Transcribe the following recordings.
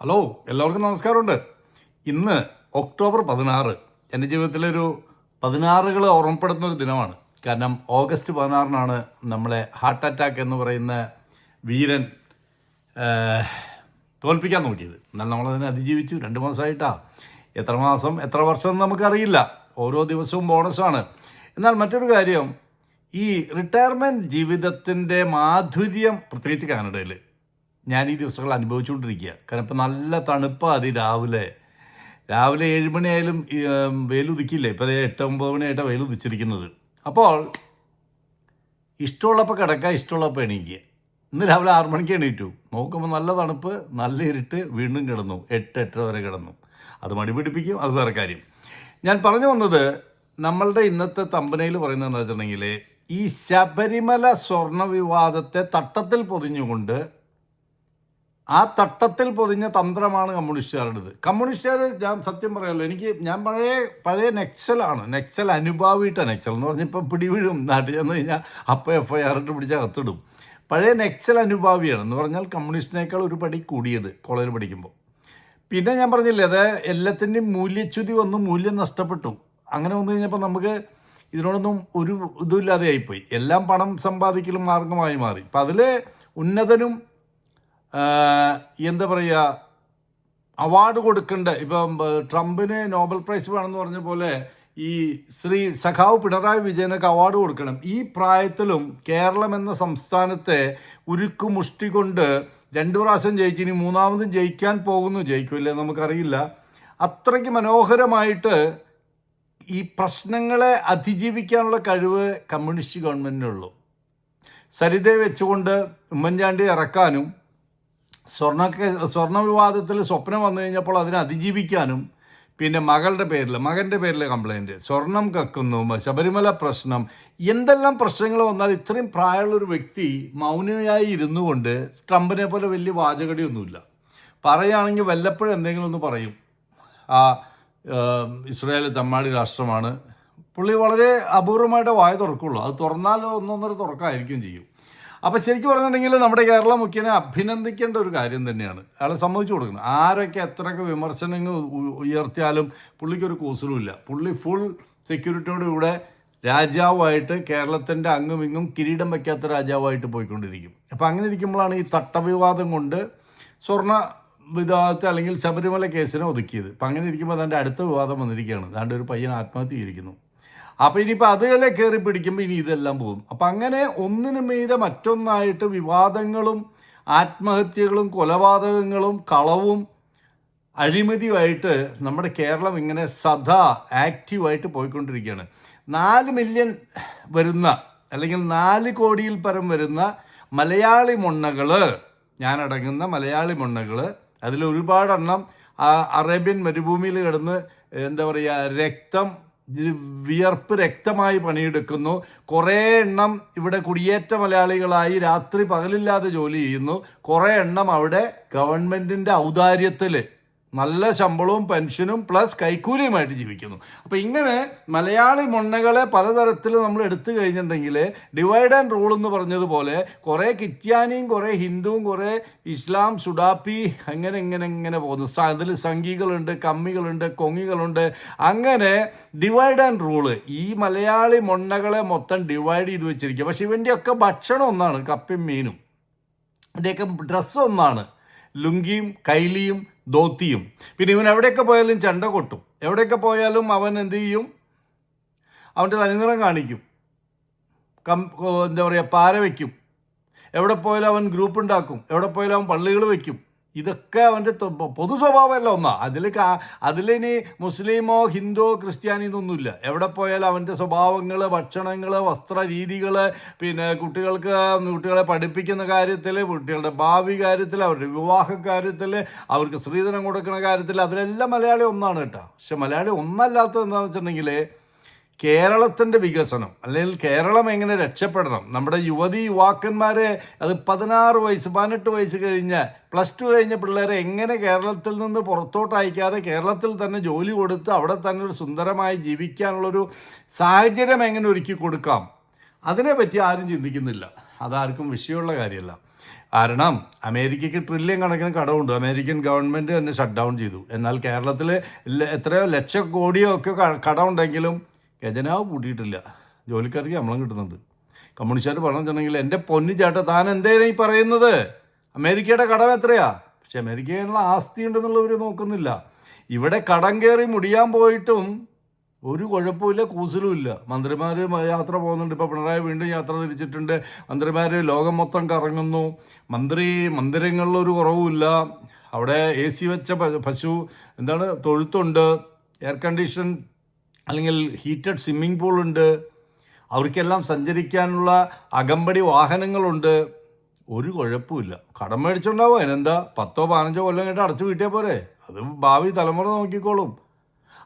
Hello എല്ലാവർക്കും നമസ്കാരമുണ്ട്. ഇന്ന് ഒക്ടോബർ പതിനാറ്. എന്റെ ജീവിതത്തിലൊരു പതിനാറുകൾ ഓർമ്മപ്പെടുത്തുന്ന ഒരു ദിനമാണ്. കാരണം ഓഗസ്റ്റ് പതിനാറിനാണ് നമ്മളെ ഹാർട്ട് അറ്റാക്ക് എന്ന് പറയുന്ന വീരൻ തോൽപ്പിക്കാൻ നോക്കിയത്. എന്നാൽ നമ്മളതിനെ അതിജീവിച്ചു. രണ്ട് മാസമായിട്ടാ. എത്ര മാസം എത്ര വർഷം എന്ന് നമുക്കറിയില്ല. ഓരോ ദിവസവും ബോണസാണ്. എന്നാൽ മറ്റൊരു കാര്യം ഈ റിട്ടയർമെന്റ് ജീവിതത്തിന്റെ മാധുര്യം പ്രത്യേകിച്ച് കാനഡയിൽ ഞാൻ ഈ ദിവസങ്ങൾ അനുഭവിച്ചുകൊണ്ടിരിക്കുക. കാരണം ഇപ്പം നല്ല തണുപ്പാണ് അതി രാവിലെ. രാവിലെ ഏഴ് മണിയായാലും വെയിലുദിക്കില്ലേ? ഇപ്പം അതേ എട്ട് ഒമ്പത് മണിയായിട്ടാണ് വെയിലുദിച്ചിരിക്കുന്നത്. അപ്പോൾ ഇഷ്ടമുള്ളപ്പോൾ കിടക്കുക ഇഷ്ടമുള്ളപ്പോൾ എണീക്കുക. ഇന്ന് രാവിലെ ആറ് മണിക്ക് എണീറ്റു. നോക്കുമ്പോൾ നല്ല തണുപ്പ് നല്ല ഇരുട്ട് വീണ്ടും കിടന്നു. എട്ട് എട്ടര വരെ കിടന്നു. അത് മടി പിടിപ്പിക്കും അത് വേറെ കാര്യം. ഞാൻ പറഞ്ഞു വന്നത് നമ്മളുടെ ഇന്നത്തെ തമ്പനയിൽ പറയുന്നത് എന്താ വെച്ചിട്ടുണ്ടെങ്കിൽ ഈ ശബരിമല സ്വർണ വിവാദത്തെ തട്ടത്തിൽ പൊതിഞ്ഞുകൊണ്ട് ആ തട്ടത്തിൽ പൊതിഞ്ഞ തന്ത്രമാണ് കമ്മ്യൂണിസ്റ്റുകാരുടേത്. കമ്മ്യൂണിസ്റ്റുകാർ ഞാൻ സത്യം പറയാമല്ലോ എനിക്ക് ഞാൻ പഴയ പഴയ നെക്സലാണ് നെക്സൽ അനുഭാവിയിട്ട നെക്സൽ എന്ന് പറഞ്ഞാൽ ഇപ്പം പിടിവീഴും. നാട്ടിൽ ചെന്ന് കഴിഞ്ഞാൽ അപ്പം എഫ് ഐ ആർ ഇട്ട് പിടിച്ച കത്തിടും പഴയ നെക്സൽ അനുഭാവിയാണ് എന്ന് പറഞ്ഞാൽ കമ്മ്യൂണിസ്റ്റിനേക്കാൾ ഒരു പടി കൂടിയത് കോളേജിൽ പഠിക്കുമ്പോൾ. പിന്നെ ഞാൻ പറഞ്ഞില്ലേ അത് എല്ലാത്തിന്റെയും മൂല്യച്യുതി വന്നു മൂല്യം നഷ്ടപ്പെട്ടു. അങ്ങനെ വന്നു കഴിഞ്ഞപ്പോൾ നമുക്ക് ഇതിനോടൊന്നും ഒരു ഇതുമില്ലാതെ ആയിപ്പോയി എല്ലാം പണം സമ്പാദിക്കലും മാർഗമായി മാറി. അപ്പം അതിൽ ഉന്നതനും എന്താ പറയുക അവാർഡ് കൊടുക്കേണ്ട. ഇപ്പം ട്രംപിന് നോബൽ പ്രൈസ് വേണമെന്ന് പറഞ്ഞ പോലെ ഈ ശ്രീ സഖാവ് പിണറായി വിജയനൊക്കെ അവാർഡ് കൊടുക്കണം. ഈ പ്രായത്തിലും കേരളം എന്ന സംസ്ഥാനത്തെ ഉരുക്കു മുഷ്ടി കൊണ്ട് രണ്ടു പ്രാവശ്യം ജയിച്ചു ഇനി മൂന്നാമതും ജയിക്കാൻ പോകുന്നു. ജയിക്കില്ലേ നമുക്കറിയില്ല. അത്രയ്ക്ക് മനോഹരമായിട്ട് ഈ പ്രശ്നങ്ങളെ അതിജീവിക്കാനുള്ള കഴിവ് കമ്മ്യൂണിസ്റ്റ് ഗവൺമെന്റിനുള്ളൂ സരിതയെ വെച്ചുകൊണ്ട് ഉമ്മൻചാണ്ടി ഇറക്കാനും സ്വർണ സ്വർണ വിവാദത്തിൽ സ്വപ്നം വന്നു കഴിഞ്ഞപ്പോൾ അതിനെ അതിജീവിക്കാനും പിന്നെ മകളുടെ പേരിൽ മകന്റെ പേരിൽ കംപ്ലൈന്റ് സ്വർണം കക്കുന്നു ശബരിമല പ്രശ്നം. എന്തെല്ലാം പ്രശ്നങ്ങൾ വന്നാൽ ഇത്രയും പ്രായമുള്ള ഒരു വ്യക്തി മൗനമായി ഇരുന്നു കൊണ്ട് ട്രംപിനെ പോലെ വലിയ വാചകടിയൊന്നുമില്ല. പറയുകയാണെങ്കിൽ വല്ലപ്പോഴും എന്തെങ്കിലും ഒന്ന് പറയും. ആ ഇസ്രായേൽ തമ്മാടി രാഷ്ട്രമാണ്. പുള്ളി വളരെ അപൂർവമായിട്ട് വായ തുറക്കുള്ളൂ. അത് തുറന്നാൽ ഒന്നൊന്നര തുറക്കായിരിക്കും ചെയ്യും. അപ്പോൾ ശരിക്കും പറഞ്ഞിട്ടുണ്ടെങ്കിൽ നമ്മുടെ കേരള മുഖ്യനെ അഭിനന്ദിക്കേണ്ട ഒരു കാര്യം തന്നെയാണ്. അയാളെ സമ്മതിച്ചു കൊടുക്കണം. ആരൊക്കെ എത്രയൊക്കെ വിമർശനങ്ങൾ ഉയർത്തിയാലും പുള്ളിക്കൊരു കൂസലുമില്ല പുള്ളി ഫുൾ സെക്യൂരിറ്റിയോട് കൂടെ രാജാവായിട്ട് കേരളത്തിന്റെ അങ്ങും ഇങ്ങും കിരീടം വയ്ക്കാത്ത രാജാവായിട്ട് പോയിക്കൊണ്ടിരിക്കും. അപ്പോൾ അങ്ങനെ ഇരിക്കുമ്പോഴാണ് ഈ തട്ടവിവാദം കൊണ്ട് സ്വർണ വിവാദത്തെ അല്ലെങ്കിൽ ശബരിമല കേസിനെ ഒതുക്കിയത്. അപ്പം അങ്ങനെ ഇരിക്കുമ്പോൾ അതിന്റെ അടുത്ത വിവാദം വന്നിരിക്കുകയാണ്. അതാണ്ട് ഒരു പയ്യൻ ആത്മഹത്യ ചെയ്തിരിക്കുന്നു. അപ്പോൾ ഇനിയിപ്പോൾ അതുകളെ കയറി പിടിക്കുമ്പോൾ ഇനി ഇതെല്ലാം പോകും. അപ്പം അങ്ങനെ ഒന്നിനു മീതെ മറ്റൊന്നായിട്ട് വിവാദങ്ങളും ആത്മഹത്യകളും കൊലപാതകങ്ങളും കളവും അഴിമതിയുമായിട്ട് നമ്മുടെ കേരളം ഇങ്ങനെ സദാ ആക്റ്റീവായിട്ട് പോയിക്കൊണ്ടിരിക്കുകയാണ്. നാല് മില്യൺ വരുന്ന അല്ലെങ്കിൽ നാല് കോടിയിൽ പരം വരുന്ന മലയാളി മൊണ്ണകൾ ഞാനടങ്ങുന്ന മലയാളി മൊണ്ണകൾ അതിൽ ഒരുപാടെണ്ണം അറേബ്യൻ മരുഭൂമിയിൽ കിടന്ന് എന്താ പറയുക രക്തം വിയർപ്പ് രക്തമായി പണിയെടുക്കുന്നു. കുറേ എണ്ണം ഇവിടെ കുടിയേറ്റ മലയാളികളായി രാത്രി പകലില്ലാതെ ജോലി ചെയ്യുന്നു. കുറേ എണ്ണം അവിടെ ഗവൺമെന്റിന്റെ ഔദാര്യത്തിൽ നല്ല ശമ്പളവും പെൻഷനും പ്ലസ് കൈക്കൂലിയുമായിട്ട് ജീവിക്കുന്നു. അപ്പോൾ ഇങ്ങനെ മലയാളി മൊണ്ണകളെ പലതരത്തിൽ നമ്മൾ എടുത്തു കഴിഞ്ഞിട്ടുണ്ടെങ്കിൽ ഡിവൈഡ് ആൻഡ് റൂൾ എന്ന് പറഞ്ഞതുപോലെ കുറേ ക്രിസ്ത്യാനിയും കുറേ ഹിന്ദുവും കുറേ ഇസ്ലാം സുഡാപ്പി അങ്ങനെ ഇങ്ങനെ ഇങ്ങനെ പോകുന്നു. അതിൽ സംഘികളുണ്ട് കമ്മികളുണ്ട് കൊങ്ങികളുണ്ട്. അങ്ങനെ ഡിവൈഡ് ആൻഡ് റൂൾ ഈ മലയാളി മൊണ്ണകളെ മൊത്തം ഡിവൈഡ് ചെയ്ത് വെച്ചിരിക്കുക. പക്ഷെ ഇവന്റെയൊക്കെ ഭക്ഷണം ഒന്നാണ് കപ്പയും മീനും. ഇതിന്റെയൊക്കെ ഡ്രസ്സ് ഒന്നാണ്. ലുങ്കിയും കൈലിയും ധോത്തിയും പിന്നെ ഇവൻ എവിടെയൊക്കെ പോയാലും ചെണ്ട കൊട്ടും. എവിടെയൊക്കെ പോയാലും അവൻ എന്ത് ചെയ്യും? അവന്റെ തനിനിറം കാണിക്കും. കം എന്താ പറയുക പാര വയ്ക്കും എവിടെ പോയാലും അവൻ ഗ്രൂപ്പ് ഉണ്ടാക്കും. എവിടെ പോയാലും അവൻ പള്ളികൾ വയ്ക്കും ഇതൊക്കെ അവന്റെ പൊതു സ്വഭാവമല്ല ഒന്നാ. അതിൽ കാ അതിലിനി മുസ്ലിമോ ഹിന്ദുവോ ക്രിസ്ത്യാനി എന്നൊന്നുമില്ല. എവിടെ പോയാലും അവന്റെ സ്വഭാവങ്ങൾ ഭക്ഷണങ്ങൾ വസ്ത്ര രീതികൾ പിന്നെ കുട്ടികൾക്ക് കുട്ടികളെ പഠിപ്പിക്കുന്ന കാര്യത്തിൽ കുട്ടികളുടെ ഭാവി കാര്യത്തിൽ അവരുടെ വിവാഹ കാര്യത്തിൽ അവർക്ക് സ്ത്രീധനം കൊടുക്കുന്ന കാര്യത്തിൽ അതിലെല്ലാം മലയാളി ഒന്നാണ് കേട്ടോ. പക്ഷെ മലയാളി ഒന്നല്ലാത്തത് എന്താണെന്ന് വെച്ചിട്ടുണ്ടെങ്കിൽ കേരളത്തിന്റെ വികസനം അല്ലെങ്കിൽ കേരളം എങ്ങനെ രക്ഷപ്പെടണം. നമ്മുടെ യുവതി യുവാക്കന്മാരെ അത് പതിനാറ് വയസ്സ് പതിനെട്ട് വയസ്സ് കഴിഞ്ഞ് പ്ലസ് ടു കഴിഞ്ഞ പിള്ളേരെ എങ്ങനെ കേരളത്തിൽ നിന്ന് പുറത്തോട്ട് അയക്കാതെ കേരളത്തിൽ തന്നെ ജോലി കൊടുത്ത് അവിടെ തന്നെ ഒരു സുന്ദരമായി ജീവിക്കാനുള്ളൊരു സാഹചര്യം എങ്ങനെ ഒരുക്കി കൊടുക്കാം? അതിനെപ്പറ്റി ആരും ചിന്തിക്കുന്നില്ല. അതാർക്കും വിഷയമുള്ള കാര്യമല്ല. കാരണം അമേരിക്കയ്ക്ക് ട്രില്യൺ കണക്കിന് കടമുണ്ട്. അമേരിക്കൻ ഗവൺമെന്റ് തന്നെ ഷട്ട് ഡൗൺ ചെയ്തു. എന്നാൽ കേരളത്തിൽ എത്രയോ ലക്ഷം കോടിയോ ഒക്കെ കടമുണ്ടെങ്കിലും ഖജനാവ് പൂട്ടിയിട്ടില്ല. ജോലിക്കാർക്ക് ശമ്പളം കിട്ടുന്നുണ്ട്. കമ്മ്യൂണിസ്റ്റുകാർ പറഞ്ഞിട്ടുണ്ടെങ്കിൽ എന്റെ പൊന്നു ചേട്ട താൻ എന്തേലും ഈ പറയുന്നത്? അമേരിക്കയുടെ കടം എത്രയാ? പക്ഷെ അമേരിക്കയിലുള്ള ആസ്തി ഉണ്ടെന്നുള്ളവർ നോക്കുന്നില്ല. ഇവിടെ കടം കയറി മുടിയാൻ പോയിട്ടും ഒരു കുഴപ്പമില്ല കൂസലുമില്ല മന്ത്രിമാർ യാത്ര പോകുന്നുണ്ട്. ഇപ്പോൾ പിണറായി വീണ്ടും യാത്ര തിരിച്ചിട്ടുണ്ട്. മന്ത്രിമാർ ലോകം മൊത്തം കറങ്ങുന്നു. മന്ത്രി മന്ദിരങ്ങളിലൊരു കുറവുമില്ല. അവിടെ എ സി വെച്ച പശു എന്താണ് തൊഴുത്തുണ്ട്. എയർ കണ്ടീഷൻ അല്ലെങ്കിൽ ഹീറ്റഡ് സ്വിമ്മിംഗ് പൂളുണ്ട് അവർക്കെല്ലാം സഞ്ചരിക്കാനുള്ള അകമ്പടി വാഹനങ്ങളുണ്ട്. ഒരു കുഴപ്പമില്ല. കടം മേടിച്ചുണ്ടാവും? അതിനെന്താ? പത്തോ പതിനഞ്ചോ കൊല്ലം കേട്ട് അടച്ചു വീട്ടിയാൽ പോരെ? അത് ഭാവി തലമുറ നോക്കിക്കോളും.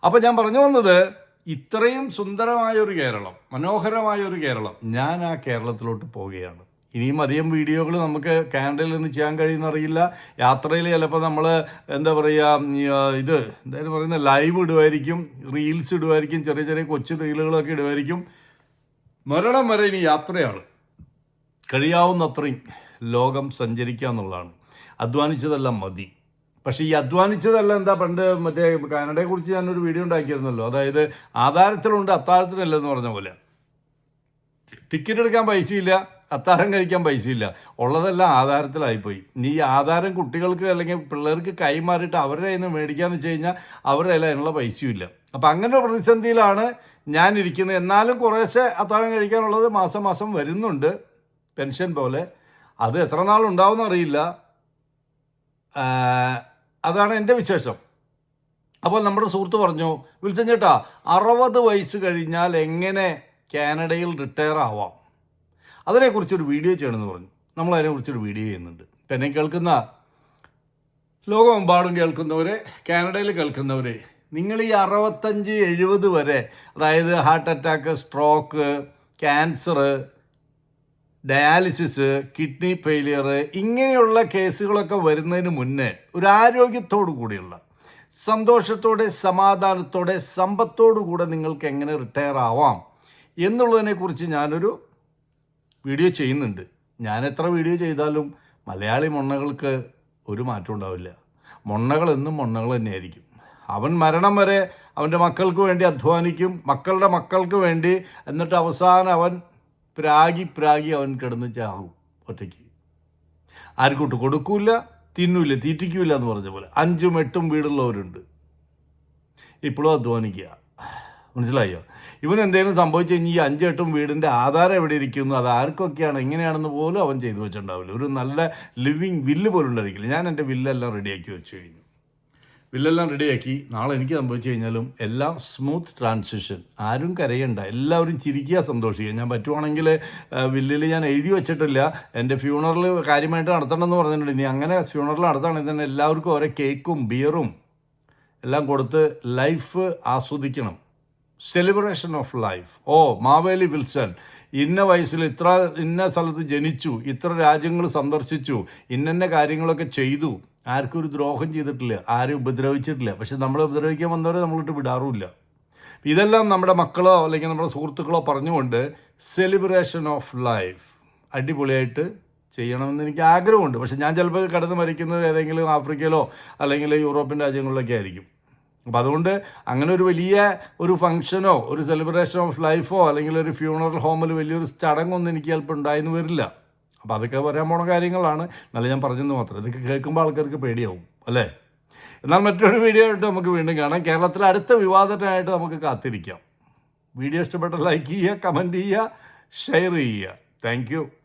അപ്പോൾ ഞാൻ പറഞ്ഞു വന്നത് ഇത്രയും സുന്ദരമായ ഒരു കേരളം മനോഹരമായ ഒരു കേരളം ഞാൻ ആ കേരളത്തിലോട്ട് പോവുകയാണ്. ഇനിയും അധികം വീഡിയോകൾ നമുക്ക് കാനഡയിൽ നിന്ന് ചെയ്യാൻ കഴിയുന്നറിയില്ല യാത്രയിൽ ചിലപ്പോൾ നമ്മൾ എന്താ പറയുക ഇത് എന്തായാലും പറയുന്ന ലൈവ് ഇടുമായിരിക്കും റീൽസ് ഇടുമായിരിക്കും ചെറിയ ചെറിയ കൊച്ചു റീലുകളൊക്കെ ഇടുമായിരിക്കും. മരണം വരെ ഇനി യാത്രയാണ്. കഴിയാവുന്നത്രയും ലോകം സഞ്ചരിക്കുക എന്നുള്ളതാണ്. അധ്വാനിച്ചതെല്ലാം മതി. പക്ഷേ ഈ അധ്വാനിച്ചതെല്ലാം എന്താ പണ്ട് മറ്റേ കാനഡയെക്കുറിച്ച് ഞാനൊരു വീഡിയോ ഉണ്ടാക്കിയിരുന്നല്ലോ. അതായത് ആധാരത്തിലുണ്ട് അത്താഴത്തിനല്ലെന്ന് പറഞ്ഞ പോലെ. ടിക്കറ്റ് എടുക്കാൻ പൈസയില്ല. അത്താഴം കഴിക്കാൻ പൈസയില്ല. ഉള്ളതെല്ലാം ആധാരത്തിലായിപ്പോയി. ഈ ആധാരം കുട്ടികൾക്ക് അല്ലെങ്കിൽ പിള്ളേർക്ക് കൈമാറിയിട്ട് അവരുടെ കയ്യിൽ നിന്ന് മേടിക്കാന്ന് വെച്ച് കഴിഞ്ഞാൽ അവരുടെ കയ്യിൽ അതിനുള്ള പൈസയും ഇല്ല. അപ്പം അങ്ങനെ പ്രതിസന്ധിയിലാണ് ഞാനിരിക്കുന്നത്. എന്നാലും കുറേശ്ശെ അത്താഴം കഴിക്കാനുള്ളത് മാസം മാസം വരുന്നുണ്ട്. പെൻഷൻ പോലെ. അത് എത്ര നാളുണ്ടാവും അറിയില്ല. അതാണ് എന്റെ വിശേഷം. അപ്പോൾ നമ്മുടെ സുഹൃത്ത് പറഞ്ഞു വിൽസൻ ചേട്ടാ അറുപത് വയസ്സ് കഴിഞ്ഞാൽ എങ്ങനെ കാനഡയിൽ റിട്ടയർ ആവാം? അതിനെക്കുറിച്ചൊരു വീഡിയോ ചെയ്യണമെന്ന് പറഞ്ഞു. നമ്മൾ അതിനെക്കുറിച്ചൊരു വീഡിയോ ചെയ്യുന്നുണ്ട്. ഇപ്പം എന്നെ കേൾക്കുന്ന ലോകമെമ്പാടും കേൾക്കുന്നവരെ കാനഡയിൽ കേൾക്കുന്നവരെ നിങ്ങൾ ഈ അറുപത്തഞ്ച് എഴുപത് വരെ അതായത് heart attack stroke cancer dialysis kidney failure ഇങ്ങനെയുള്ള കേസുകളൊക്കെ വരുന്നതിന് മുന്നേ ഒരു ആരോഗ്യത്തോടു കൂടിയുള്ള സന്തോഷത്തോടെ സമാധാനത്തോടെ സമ്പത്തോടു കൂടെ നിങ്ങൾക്ക് എങ്ങനെ റിട്ടയർ ആവാം എന്നുള്ളതിനെക്കുറിച്ച് ഞാനൊരു വീഡിയോ ചെയ്യുന്നുണ്ട്. ഞാൻ എത്ര വീഡിയോ ചെയ്താലും മലയാളി മൊണ്ണകൾക്ക് ഒരു മാറ്റം ഉണ്ടാവില്ല. മൊണ്ണകൾ എന്നും മൊണ്ണകൾ തന്നെയായിരിക്കും. അവൻ മരണം വരെ അവന്റെ മക്കൾക്ക് വേണ്ടി അധ്വാനിക്കും. മക്കളുടെ മക്കൾക്ക് വേണ്ടി എന്നിട്ട് അവസാനം അവൻ പ്രാഗി പ്രാഗി അവൻ കിടന്ന് ചാകും ഒറ്റയ്ക്ക്. ആർക്കോട്ട് കൊടുക്കൂല തിന്നൂല തീറ്റിക്കൂല എന്ന് പറഞ്ഞ പോലെ. അഞ്ചും എട്ടും വീടുള്ളവരുണ്ട്. ഇപ്പോഴും അധ്വാനിക്കുക. മനസ്സിലായോ? ഇവൻ സംഭവിച്ചു കഴിഞ്ഞാൽ ഈ അഞ്ചെട്ടും വീടിന്റെ ആധാരം എവിടെ ഇരിക്കുന്നു? അത് ആർക്കൊക്കെയാണ്? എങ്ങനെയാണെന്ന് പോലും അവൻ ചെയ്തു വെച്ചിട്ടുണ്ടാവില്ല. ഒരു നല്ല ലിവിങ് വില്ല് പോലും ഉണ്ടായിരിക്കില്ല ഞാൻ എന്റെ വില്ലെല്ലാം റെഡിയാക്കി വെച്ചു കഴിഞ്ഞു. വില്ലെല്ലാം റെഡിയാക്കി. നാളെ എനിക്ക് സംഭവിച്ചു കഴിഞ്ഞാലും എല്ലാം സ്മൂത്ത് ട്രാൻസിഷൻ. ആരും കരയണ്ട. എല്ലാവരും ചിരിക്കുക സന്തോഷിക്കുക. ഞാൻ പറ്റുവാണെങ്കിൽ വില്ലിൽ ഞാൻ എഴുതി വെച്ചിട്ടില്ല. എന്റെ ഫ്യൂണറൽ കാര്യമായിട്ട് നടത്തണമെന്ന് പറഞ്ഞിട്ടുണ്ട്. ഇനി അങ്ങനെ ഫ്യൂണറൽ നടത്തുകയാണെങ്കിൽ തന്നെ എല്ലാവർക്കും ഓരോ കേക്കും ബിയറും എല്ലാം കൊടുത്ത് ലൈഫ് ആസ്വദിക്കണം. സെലിബ്രേഷൻ ഓഫ് ലൈഫ് ഓ മാവേലി വിൽസൺ ഇന്ന വയസ്സിൽ ഇത്ര ഇന്ന സ്ഥലത്ത് ജനിച്ചു ഇത്ര രാജ്യങ്ങൾ സന്ദർശിച്ചു ഇന്നന്ന കാര്യങ്ങളൊക്കെ ചെയ്തു. ആർക്കും ഒരു ദ്രോഹം ചെയ്തിട്ടില്ല ആരും ഉപദ്രവിച്ചിട്ടില്ല. പക്ഷെ നമ്മളെ ഉപദ്രവിക്കാൻ വന്നവരെ നമ്മളിട്ട് വിടാറുമില്ല. ഇതെല്ലാം നമ്മുടെ മക്കളോ അല്ലെങ്കിൽ നമ്മുടെ സുഹൃത്തുക്കളോ പറഞ്ഞുകൊണ്ട് സെലിബ്രേഷൻ ഓഫ് ലൈഫ് അടിപൊളിയായിട്ട് ചെയ്യണമെന്ന് എനിക്ക് ആഗ്രഹമുണ്ട്. പക്ഷെ ഞാൻ ചിലപ്പോൾ കടന്ന് മരിക്കുന്നത് ഏതെങ്കിലും ആഫ്രിക്കയിലോ അല്ലെങ്കിൽ യൂറോപ്യൻ രാജ്യങ്ങളിലൊക്കെ ആയിരിക്കും. അപ്പോൾ അതുകൊണ്ട് അങ്ങനെ ഒരു വലിയ ഒരു ഫംഗ്ഷനോ ഒരു സെലിബ്രേഷൻ ഓഫ് ലൈഫോ അല്ലെങ്കിൽ ഒരു ഫ്യൂണറൽ ഹോമിൽ വലിയൊരു ചടങ്ങൊന്നും എനിക്ക് ചിലപ്പോൾ ഉണ്ടായെന്ന് വരില്ല. അപ്പോൾ അതൊക്കെ പറയാൻ പോണ കാര്യങ്ങളാണ്. നല്ല ഞാൻ പറഞ്ഞെന്ന് മാത്രം. ഇതൊക്കെ കേൾക്കുമ്പോൾ ആൾക്കാർക്ക് പേടിയാവും അല്ലേ? എന്നാൽ മറ്റൊരു വീഡിയോ ആയിട്ട് നമുക്ക് വീണ്ടും കാണാം. കേരളത്തിലെ അടുത്ത വിവാദത്തിനായിട്ട് നമുക്ക് കാത്തിരിക്കാം. വീഡിയോ ഇഷ്ടപ്പെട്ട ലൈക്ക് ചെയ്യുക കമന്റ് ചെയ്യുക ഷെയർ ചെയ്യുക. താങ്ക്